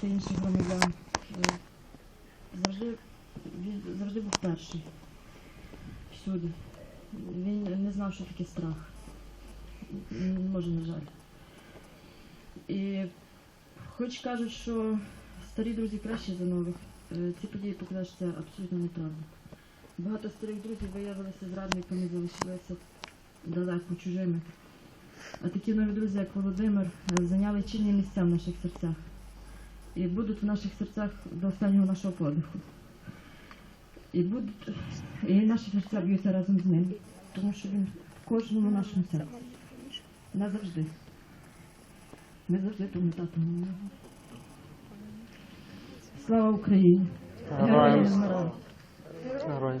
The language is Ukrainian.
та інших громадян. Завжди, завжди був перший. Всюди. Він не знав, що таке страх. Може, на жаль. І хоч кажуть, що старі друзі кращі за нових, е, ці події що це абсолютно неправда. Багато старих друзів виявилися зрадниками, залишилися далеко чужими. А такі нові друзі, як Володимир, зайняли чинні місця в наших серцях. І будуть в наших серцях до останнього нашого подиху. І будуть, і наші серця б'ються разом з ним, тому що він в кожному нашому серці. Назавжди. Ми завжди пам'ятатимемо його. Слава Україні! Героям. Героям.